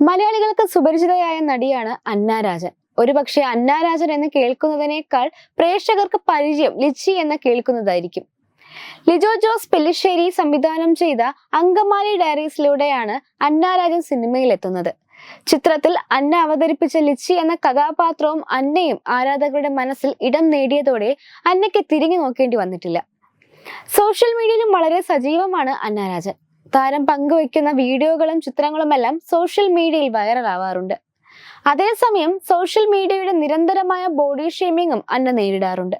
മലയാളികൾക്ക് സുപരിചിതയായ നടിയാണ് അന്നാരാജൻ. ഒരുപക്ഷെ അന്നാരാജൻ എന്ന് കേൾക്കുന്നതിനേക്കാൾ പ്രേക്ഷകർക്ക് പരിചയം ലിച്ചി എന്ന് കേൾക്കുന്നതായിരിക്കും. ലിജോ ജോസ് പെല്ലിശ്ശേരി സംവിധാനം ചെയ്ത അങ്കമാലി ഡയറീസിലൂടെയാണ് അന്നാരാജൻ സിനിമയിലെത്തുന്നത്. ചിത്രത്തിൽ അന്ന അവതരിപ്പിച്ച ലിച്ചി എന്ന കഥാപാത്രവും അന്നയും ആരാധകരുടെ മനസ്സിൽ ഇടം നേടിയതോടെ അന്നയ്ക്ക് തിരിഞ്ഞു നോക്കേണ്ടി വന്നിട്ടില്ല. സോഷ്യൽ മീഡിയയിലും വളരെ സജീവമാണ് അന്നാരാജൻ. താരം പങ്കുവയ്ക്കുന്ന വീഡിയോകളും ചിത്രങ്ങളുമെല്ലാം സോഷ്യൽ മീഡിയയിൽ വൈറലാവാറുണ്ട് അതേസമയം സോഷ്യൽ മീഡിയയുടെ നിരന്തരമായ ബോഡി ഷെയ്മിങ്ങും അന്ന നേരിടാറുണ്ട്.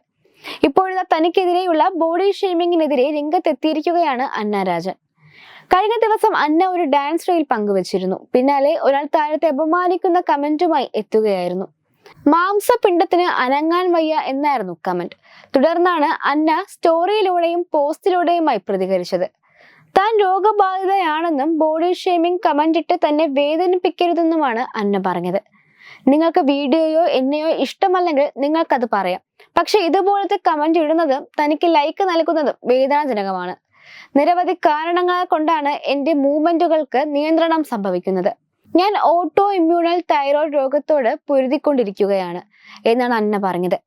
ഇപ്പോഴത്തെ തനിക്കെതിരെയുള്ള ബോഡി ഷെയ്മിങ്ങിനെതിരെ രംഗത്തെത്തിയിരിക്കുകയാണ് അന്ന രാജൻ. കഴിഞ്ഞ ദിവസം അന്ന ഒരു ഡാൻസ് റീൽ പങ്കുവച്ചിരുന്നു. പിന്നാലെ ഒരാൾ താരത്തെ അപമാനിക്കുന്ന കമന്റുമായി എത്തുകയായിരുന്നു. മാംസപിണ്ഡത്തിന് അനങ്ങാൻ വയ്യ എന്നായിരുന്നു കമന്റ്. തുടർന്നാണ് അന്ന സ്റ്റോറിയിലൂടെയും പോസ്റ്റിലൂടെയുമായി പ്രതികരിച്ചത്. താൻ രോഗബാധിതയാണെന്നും ബോഡി ഷേമിംഗ് കമന്റ് ഇട്ട് തന്നെ വേദനിപ്പിക്കരുതെന്നുമാണ് അന്ന പറഞ്ഞത്. നിങ്ങൾക്ക് വീഡിയോയോ എന്നെയോ ഇഷ്ടമല്ലെങ്കിൽ നിങ്ങൾക്കത് പറയാം. പക്ഷെ ഇതുപോലത്തെ കമന്റ് ഇടുന്നതും തനിക്ക് ലൈക്ക് നൽകുന്നതും വേദനാജനകമാണ്. നിരവധി കാരണങ്ങൾ കൊണ്ടാണ് എന്റെ മൂവ്മെന്റുകൾക്ക് നിയന്ത്രണം സംഭവിക്കുന്നത്. ഞാൻ ഓട്ടോ ഇമ്മ്യൂണൽ തൈറോയ്ഡ് രോഗത്തോട് പൊരുതിക്കൊണ്ടിരിക്കുകയാണ് എന്നാണ് അന്ന പറഞ്ഞത്.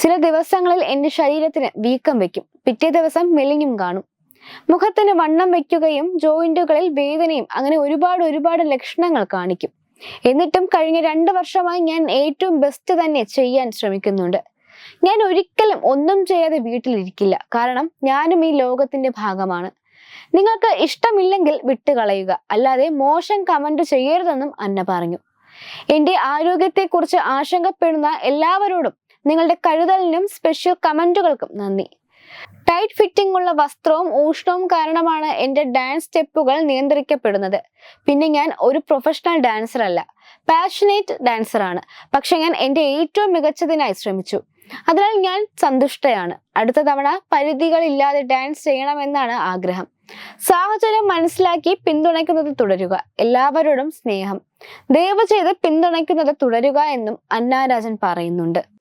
ചില ദിവസങ്ങളിൽ എന്റെ ശരീരത്തിന് വീക്കം വയ്ക്കും. പിറ്റേ ദിവസം മെലിഞ്ഞും കാണും. മുഖത്തിന് വണ്ണം വയ്ക്കുകയും ജോയിന്റുകളിൽ വേദനയും അങ്ങനെ ഒരുപാട് ഒരുപാട് ലക്ഷണങ്ങൾ കാണിക്കും. എന്നിട്ടും കഴിഞ്ഞ രണ്ട് വർഷമായി ഞാൻ ഏറ്റവും ബെസ്റ്റ് തന്നെ ചെയ്യാൻ ശ്രമിക്കുന്നുണ്ട്. ഞാൻ ഒരിക്കലും ഒന്നും ചെയ്യാതെ വീട്ടിലിരിക്കില്ല. കാരണം ഞാനും ഈ ലോകത്തിന്റെ ഭാഗമാണ്. നിങ്ങൾക്ക് ഇഷ്ടമില്ലെങ്കിൽ വിട്ടുകളയുക. അല്ലാതെ മോശം കമന്റ് ചെയ്യരുതെന്നും അന്ന പറഞ്ഞു. എന്റെ ആരോഗ്യത്തെക്കുറിച്ച് ആശങ്കപ്പെടുന്ന എല്ലാവരോടും നിങ്ങളുടെ കരുതലിനും സ്പെഷ്യൽ കമന്റുകൾക്കും നന്ദി. ടൈറ്റ് ഫിറ്റിംഗ് ഉള്ള വസ്ത്രവും ഊഷ്ണവും കാരണമാണ് എന്റെ ഡാൻസ് സ്റ്റെപ്പുകൾ നിയന്ത്രിക്കപ്പെടുന്നത്. പിന്നെ ഞാൻ ഒരു പ്രൊഫഷണൽ ഡാൻസർ അല്ല. പാഷനേറ്റ് ഡാൻസറാണ് പക്ഷെ ഞാൻ എന്റെ ഏറ്റവും മികച്ചതിനായി ശ്രമിച്ചു. അതിനാൽ ഞാൻ സന്തുഷ്ടയാണ്. അടുത്ത തവണ പരിധികളില്ലാതെ ഡാൻസ് ചെയ്യണമെന്നാണ് ആഗ്രഹം. സാഹചര്യം മനസ്സിലാക്കി പിന്തുണയ്ക്കുന്നത് തുടരുക. എല്ലാവരോടും സ്നേഹം. ദയവ് ചെയ്ത് പിന്തുണയ്ക്കുന്നത് തുടരുക എന്നും അന്നാരാജൻ പറയുന്നുണ്ട്.